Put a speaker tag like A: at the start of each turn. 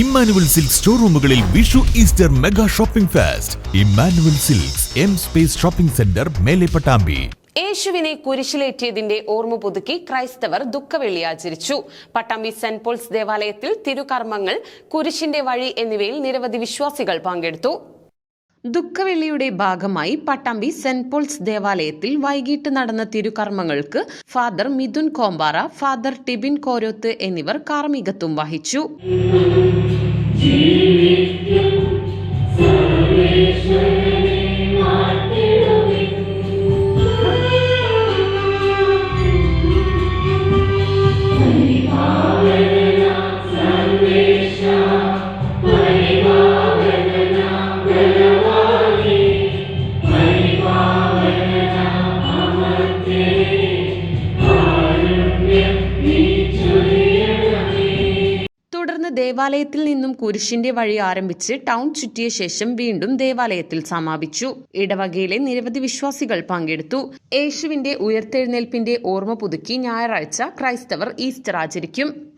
A: Emmanuel silks store റൂമുകളിൽ Vishu Easter mega shopping fest. Emmanuel silks M space shopping centre Mele Pattambi.
B: യേശുവിനെ കുരിശിലേറ്റിയതിന്റെ ഓർമ്മ പുതുക്കി ക്രൈസ്തവർ ദുഃഖവെള്ളി ആചരിച്ചു. Pattambi saint Paul's ദേവാലയത്തിൽ തിരുകർമ്മങ്ങൾ കുരിശിന്റെ വഴി എന്നിവയിൽ നിരവധി വിശ്വാസികൾ പങ്കെടുത്തു. ദുഃഖവെള്ളിയുടെ ഭാഗമായി പട്ടാമ്പി സെന്റ് പോൾസ് ദേവാലയത്തിൽ വൈകിട്ട് നടന്ന തിരുകർമ്മങ്ങൾക്ക് ഫാദർ മിഥുൻ കോമ്പാറ ഫാദർ ടിബിൻ കോരോത്ത് എന്നിവർ കാർമ്മികത്വം വഹിച്ചു. ദേവാലയത്തിൽ നിന്നും കുരിശിന്റെ വഴി ആരംഭിച്ച് ടൗൺ ചുറ്റിയ ശേഷം വീണ്ടും ദേവാലയത്തിൽ സമാപിച്ചു. ഇടവകയിലെ നിരവധി വിശ്വാസികൾ പങ്കെടുത്തു. യേശുവിന്റെ ഉയർത്തെഴുന്നേൽപ്പിന്റെ ഓർമ്മ പുതുക്കി ഞായറാഴ്ച ക്രൈസ്തവർ ഈസ്റ്റർ ആചരിക്കും.